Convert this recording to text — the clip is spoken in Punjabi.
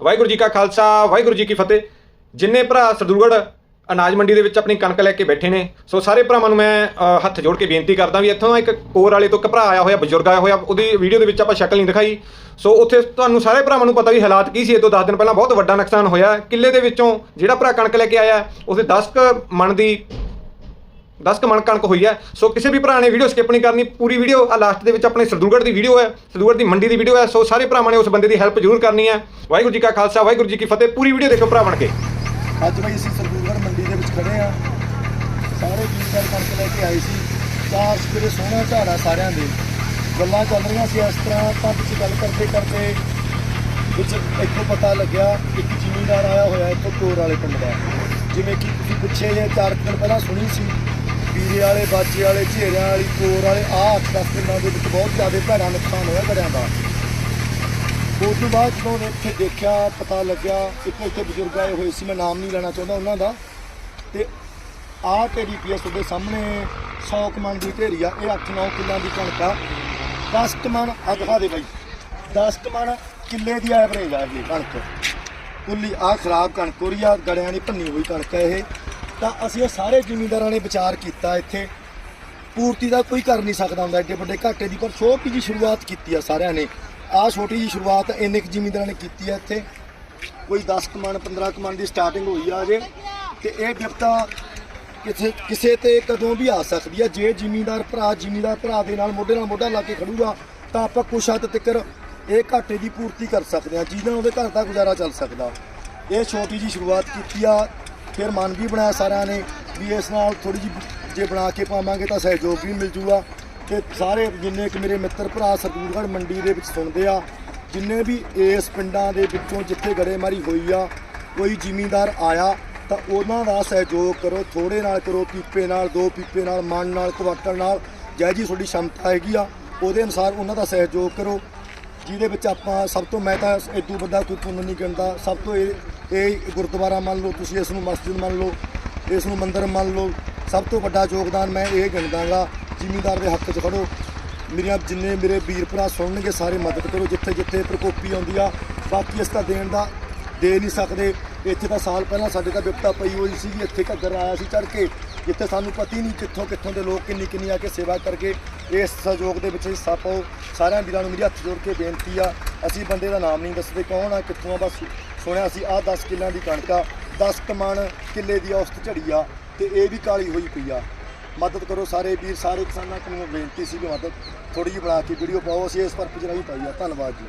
ਵਾਹਿਗੁਰੂ ਜੀ ਕਾ ਖਾਲਸਾ ਵਾਹਿਗੁਰੂ ਜੀ ਕੀ ਫਤਿਹ। ਜਿੰਨੇ ਭਰਾ ਸਰਦੂਲਗੜ੍ਹ ਅਨਾਜ ਮੰਡੀ ਦੇ ਵਿੱਚ ਆਪਣੀ ਕਣਕ ਲੈ ਕੇ ਬੈਠੇ ਨੇ ਸੋ ਸਾਰੇ ਭਰਾਵਾਂ ਨੂੰ ਮੈਂ ਅ, ਹੱਥ ਜੋੜ ਕੇ ਬੇਨਤੀ ਕਰਦਾ ਵੀ ਇੱਥੋਂ ਇੱਕ ਕੋਰ ਵਾਲੇ ਤੋਂ ਇੱਕ ਭਰਾ ਆਇਆ ਹੋਇਆ ਬਜ਼ੁਰਗ ਆਇਆ ਹੋਇਆ ਉਹਦੀ ਵੀਡੀਓ ਦੇ ਵਿੱਚ ਆਪਾਂ ਸ਼ਕਲ ਨਹੀਂ ਦਿਖਾਈ। ਸੋ ਉੱਥੇ ਤੁਹਾਨੂੰ ਸਾਰੇ ਭਰਾਵਾਂ ਨੂੰ ਪਤਾ ਵੀ ਹਾਲਾਤ ਕੀ ਸੀ ਇਹ ਤੋਂ 10 ਦਿਨ ਪਹਿਲਾਂ ਬਹੁਤ ਵੱਡਾ ਨੁਕਸਾਨ ਹੋਇਆ। ਕਿੱਲੇ ਦੇ ਵਿੱਚੋਂ ਜਿਹੜਾ ਭਰਾ ਕਣਕ ਲੈ ਕੇ ਆਇਆ ਉਹਦੇ 10 ਕੁ ਮਣ ਦੀ 10 ਕੁ ਮਣ ਕਣਕ ਹੋਈ ਹੈ, ਸੋ ਕਿਸੇ ਵੀ ਭਰਾ ਨੇ ਵੀਡੀਓ ਸਕਿਪ ਨਹੀਂ ਕਰਨੀ, ਪੂਰੀ ਵੀਡੀਓ ਆ ਲਾਸਟ ਦੇ ਵਿੱਚ ਆਪਣੇ ਸਰਦੂਗੜ੍ਹ ਦੀ ਵੀਡੀਓ ਹੈ ਸਰਦੂਲਗੜ੍ਹ ਦੀ ਮੰਡੀ ਦੀ ਵੀਡੀਓ ਹੈ, ਸੋ ਸਾਰੇ ਭਰਾਵਾਂ ਨੇ ਉਸ ਬੰਦੇ ਦੀ ਹੈਲਪ ਜ਼ਰੂਰ ਕਰਨੀ ਹੈ। ਵਾਹਿਗੁਰੂ ਜੀ ਕਾ ਖਾਲਸਾ, ਵਾਹਿਗੁਰੂ ਜੀ ਕੀ ਫਤਿਹ, ਪੂਰੀ ਵੀਡੀਓ ਦੇਖੋ ਭਰਾ ਬਣ ਕੇ। ਅੱਜ ਬਈ ਅਸੀਂ ਸਰਦੂਲਗੜ੍ਹ ਮੰਡੀ ਦੇ ਵਿੱਚ ਖੜੇ ਆ ਸਾਰੇ ਜ਼ਿਮੀਂਦਾਰ ਕਣਕ ਲੈ ਕੇ ਆਏ ਸੀ। ਚਾਰ ਸਵੇਰੇ ਸੋਹਣਾ ਝਾੜਾ ਸਾਰਿਆਂ ਦੇ। ਗੱਲਾਂ ਚੱਲ ਰਹੀਆਂ ਸੀ ਇਸ ਤਰ੍ਹਾਂ, ਤਾਂ ਵਿੱਚ ਗੱਲ ਕਰਦੇ ਕਰਦੇ ਵਿੱਚ ਇੱਥੋਂ ਪਤਾ ਲੱਗਿਆ ਇੱਕ ਜ਼ਿਮੀਂਦਾਰ ਆਇਆ ਹੋਇਆ ਇੱਥੋਂ ਕੋਰ ਵਾਲੇ ਪਿੰਡ ਦਾ। ਜਿਵੇਂ ਕਿ ਤੁਸੀਂ ਪਿੱਛੇ ਜੇ, ਚਾਰ ਕੁ ਦਿਨ ਪਹਿਲਾਂ ਸੁਣੀ ਸੀ ਵੀਰੇ ਵਾਲੇ, ਬਾਜੇ ਵਾਲੇ, ਝੇਰਿਆਂ ਵਾਲੀ ਕੋਰ ਵਾਲੇ, ਆਹ ਅੱਠ ਦਸ ਪਿੰਡਾਂ ਦੇ ਵਿੱਚ ਬਹੁਤ ਜ਼ਿਆਦਾ ਭੈੜਾ ਨੁਕਸਾਨ ਹੋਇਆ ਘਰਿਆਂ ਦਾ। ਉਸ ਤੋਂ ਬਾਅਦ ਜਦੋਂ ਉਹਨੇ ਇੱਥੇ ਦੇਖਿਆ, ਪਤਾ ਲੱਗਿਆ ਇੱਕ ਇੱਥੇ ਬਜ਼ੁਰਗ ਆਏ ਹੋਏ ਸੀ, ਮੈਂ ਨਾਮ ਨਹੀਂ ਲੈਣਾ ਚਾਹੁੰਦਾ ਉਹਨਾਂ ਦਾ। ਤੇ ਆਹ ਢੇਰੀ ਪੀ ਦੇ ਸਾਹਮਣੇ 100 ਕਮਣ ਦੀ ਢੇਰੀ ਆ, ਇਹ 8-9 ਕਿੱਲਾਂ ਦੀ ਕਣਕ ਆ। 10 ਕਮਣ ਆ ਦੇ ਬਾਈ। 10 ਕਮਣ ਕਿੱਲੇ ਦੀ ਐਵਰੇਜ ਆ ਇਹ ਕਣਕ। ਕੁੱਲੀ ਆ ਖਰਾਬ ਕਣਕ ਹੋ ਰਹੀ ਆ, ਗੜਿਆਂ ਦੀ ਭੰਨੀ ਹੋਈ ਕਣਕ ਹੈ ਇਹ। ਤਾਂ ਅਸੀਂ ਇਹ ਸਾਰੇ ਜ਼ਿਮੀਂਦਾਰਾਂ ਨੇ ਵਿਚਾਰ ਕੀਤਾ ਇੱਥੇ। ਪੂਰਤੀ ਦਾ ਕੋਈ ਕਰ ਨਹੀਂ ਸਕਦਾ ਹੁੰਦਾ ਐਡੇ ਵੱਡੇ ਘਾਟੇ ਦੀ, ਪਰ ਛੋਟੀ ਜੀ ਸ਼ੁਰੂਆਤ ਕੀਤੀ ਆ ਸਾਰਿਆਂ ਨੇ। ਆਹ ਛੋਟੀ ਜੀ ਸ਼ੁਰੂਆਤ ਇੰਨੇ ਕੁ ਜ਼ਿਮੀਂਦਾਰਾਂ ਨੇ ਕੀਤੀ ਆ ਇੱਥੇ। ਕੋਈ 10 ਕਮਾਨ 15 ਕਮਾਨ ਦੀ ਸਟਾਰਟਿੰਗ ਹੋਈ ਆ ਅਜੇ। ਤੇ ਇਹ ਵਿਪਤਾ ਕਿਸੇ ਕਿਸੇ ਤੇ ਕਦੋਂ ਵੀ ਆ ਸਕਦੀ ਆ। ਜੇ ਜ਼ਿਮੀਂਦਾਰ ਭਰਾ ਜ਼ਿਮੀਂਦਾਰ ਭਰਾ ਦੇ ਨਾਲ ਮੋਢੇ ਨਾਲ ਮੋਢਾ ਲਾ ਕੇ ਖੜੂਗਾ, ਤਾਂ ਆਪਾਂ ਕੁਛ ਹੱਦ ਤੱਕ ਇਹ ਘਾਟੇ ਦੀ ਪੂਰਤੀ ਕਰ ਸਕਦੇ ਆ, ਜਿਹਦੇ ਨਾਲ ਉਹਦੇ ਘਰ ਦਾ ਗੁਜ਼ਾਰਾ ਚੱਲ ਸਕਦਾ। ਇਹ ਛੋਟੀ ਜੀ ਸ਼ੁਰੂਆਤ ਕੀਤੀ ਆ। ਫਿਰ ਮਨ ਵੀ ਬਣਾਇਆ ਸਾਰਿਆਂ ਨੇ ਵੀ ਇਸ ਨਾਲ ਥੋੜੀ ਜੀ ਜੇ ਬਣਾ ਕੇ ਪਾਵਾਂਗੇ ਤਾਂ ਸਹਿਯੋਗ ਵੀ ਮਿਲ ਜੂਗਾ। ਤੇ ਸਾਰੇ ਜਿੰਨੇ ਕਿ ਮੇਰੇ ਮਿੱਤਰ ਭਰਾ ਸਰਦੂਲਗੜ੍ਹ ਮੰਡੀ ਦੇ ਵਿੱਚ ਸੁਣਦੇ ਆ, ਜਿੰਨੇ ਵੀ ਇਸ ਪਿੰਡਾਂ ਦੇ ਵਿੱਚੋਂ ਜਿੱਥੇ ਗੜੇਮਾਰੀ ਹੋਈ ਆ, ਕੋਈ ਜ਼ਿਮੀਂਦਾਰ ਆਇਆ ਤਾਂ ਉਹਨਾਂ ਦਾ ਸਹਿਯੋਗ ਕਰੋ ਥੋੜੇ ਨਾਲ ਕਰੋ, ਪੀਪੇ ਨਾਲ, ਦੋ ਪੀਪੇ ਨਾਲ, ਮਨ ਨਾਲ, ਕੁਆਟਰ ਨਾਲ ਜੈ ਜੀ ਤੁਹਾਡੀ ਸ਼ਮਤਾ ਹੈਗੀ ਆ, ਉਹਦੇ ਅਨੁਸਾਰ ਉਹਨਾਂ ਦਾ ਸਹਿਯੋਗ ਕਰੋ। ਜਿਹਦੇ ਵਿੱਚ ਆਪਾਂ ਸਭ ਤੋਂ ਮੈਂ ਤਾਂ ਇਦੋਂ ਵੱਡਾ ਕੋਈ ਪੁੰਨ ਨਹੀਂ ਗਿਣਦਾ ਸਭ ਤੋਂ ਇਹ ਇਹ ਗੁਰਦੁਆਰਾ ਮੰਨ ਲਓ, ਤੁਸੀਂ ਇਸ ਨੂੰ ਮਸਜਿਦ ਮੰਨ ਲਓ, ਇਸ ਨੂੰ ਮੰਦਿਰ ਮੰਨ ਲਓ, ਸਭ ਤੋਂ ਵੱਡਾ ਯੋਗਦਾਨ ਮੈਂ ਇਹ ਗਿਣਦਾਗਾ, ਜ਼ਿਮੀਂਦਾਰ ਦੇ ਹੱਕ 'ਚ ਖੜੋ। ਮੇਰੀਆਂ ਜਿੰਨੇ ਮੇਰੇ ਵੀਰ ਭਰਾ ਸੁਣਨਗੇ, ਸਾਰੇ ਮਦਦ ਕਰੋ। ਜਿੱਥੇ ਜਿੱਥੇ ਪ੍ਰਕੋਪੀ ਆਉਂਦੀ ਆ, ਬਾਕੀ ਇਸ ਤਾਂ ਦੇਣ ਦਾ ਦੇ ਨਹੀਂ ਸਕਦੇ। ਇੱਥੇ ਤਾਂ ਸਾਲ ਪਹਿਲਾਂ ਸਾਡੇ ਤਾਂ ਵਿਪਤਾ ਪਈ ਹੋਈ ਸੀ ਇੱਥੇ ਘੱਗਰ ਆਇਆ ਸੀ ਚੜ ਕੇ। ਜਿੱਥੇ ਸਾਨੂੰ ਪਤਾ ਹੀ ਨਹੀਂ, ਕਿੱਥੋਂ ਕਿੱਥੋਂ ਦੇ ਲੋਕ ਕਿੰਨੀ ਕਿੰਨੀ ਆ ਕੇ ਸੇਵਾ ਕਰਕੇ, ਇਸ ਸਹਿਯੋਗ ਦੇ ਵਿੱਚ ਹਿੱਸਾ ਪਾਓ। ਸਾਰਿਆਂ ਵੀਰਾਂ ਨੂੰ ਮੇਰੀ ਹੱਥ ਜੋੜ ਕੇ ਬੇਨਤੀ ਆ, ਅਸੀਂ ਬੰਦੇ ਦਾ ਨਾਮ ਨਹੀਂ ਦੱਸਦੇ, ਕੌਣ ਆ, ਕਿੱਥੋਂ ਆ, ਬਸ ਸੁਣਿਆ ਸੀ, ਆਹ 10 ਕਿੱਲਾਂ ਦੀ ਕਣਕ ਆ 10 ਕਮਣ ਕਿੱਲੇ ਦੀ ਔਸਤ ਝੜੀ ਆ ਤੇ ਇਹ ਵੀ ਕਾਲੀ ਹੋਈ ਪਈ ਆ। ਮਦਦ ਕਰੋ ਸਾਰੇ ਵੀਰ, ਸਾਰੇ ਕਿਸਾਨਾਂ ਨੂੰ ਬੇਨਤੀ ਸੀ ਕਿ ਮਦਦ ਥੋੜੀ ਜਿਹੀ ਬਣਾ ਕੇ ਵੀਡੀਓ ਪਾਓ, ਅਸੀਂ ਇਸ ਪਰਪਸ ਰਾਹੀਂ ਪਾਈ ਆ, ਧੰਨਵਾਦ ਜੀ।